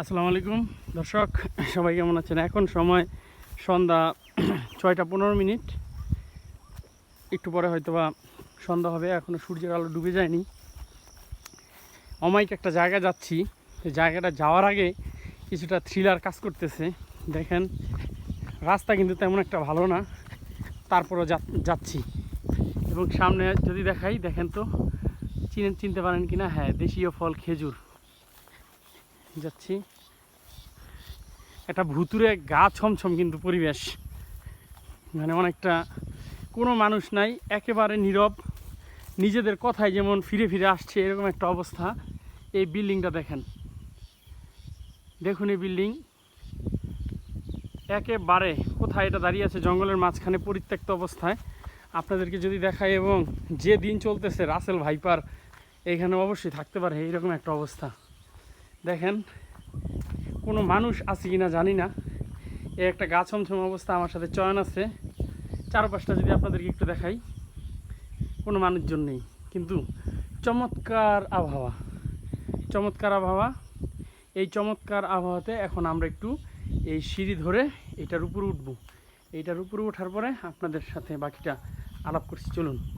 আসসালামু আলাইকুম। দর্শক, সবাই কেমন আছেন? এখন সময় সন্ধ্যা ছয়টা পনেরো মিনিট। একটু পরে হয়তো বা সন্ধ্যা হবে এখনও সূর্যের আলো ডুবে যায়নি। অমাইক একটা জায়গা যাচ্ছি। সেই জায়গাটা যাওয়ার আগে কিছুটা থ্রিলার কাজ করতেছে। দেখেন, রাস্তা কিন্তু তেমন একটা ভালো না। তারপরও যাচ্ছি। এবং সামনে যদি দেখাই, দেখেন তো, চিনেন চিনতে পারেন কিনা? হ্যাঁ দেশীয় ফল খেজুর। যাচ্ছি। একটা ভুতুরে গা ছমছম কিন্তু পরিবেশ। মানে অনেকটা কোনো মানুষ নাই, একেবারে নীরব। নিজেদের কথায় যেমন ফিরে ফিরে আসছে, এরকম একটা অবস্থা। এই বিল্ডিংটা দেখেন। দেখুন এই বিল্ডিং। একেবারে কোথায় এটা দাঁড়িয়ে আছে, জঙ্গলের মাঝখানে পরিত্যক্ত অবস্থায়। আপনাদেরকে যদি দেখায় এবং যে দিন চলতেছে, রাসেল ভাইপার, এখানে অবশ্যই থাকতে পারে এইরকম একটা অবস্থা। দেখেন, কোনো মানুষ আছে কিনা জানি না। এই একটা গা ছমছম অবস্থা আমার সাথে চয়ন আছে। চারপাশটা যদি আপনাদেরকে একটু দেখাই, কোনো মানুষজন নেই। কিন্তু চমৎকার আবহাওয়া চমৎকার আবহাওয়া। এই চমৎকার আবহাওয়াতে এখন আমরা একটু এই সিঁড়ি ধরে এটার উপরে উঠবো। এইটার উপরে ওঠার পরে আপনাদের সাথে বাকিটা আলাপ করছি। চলুন।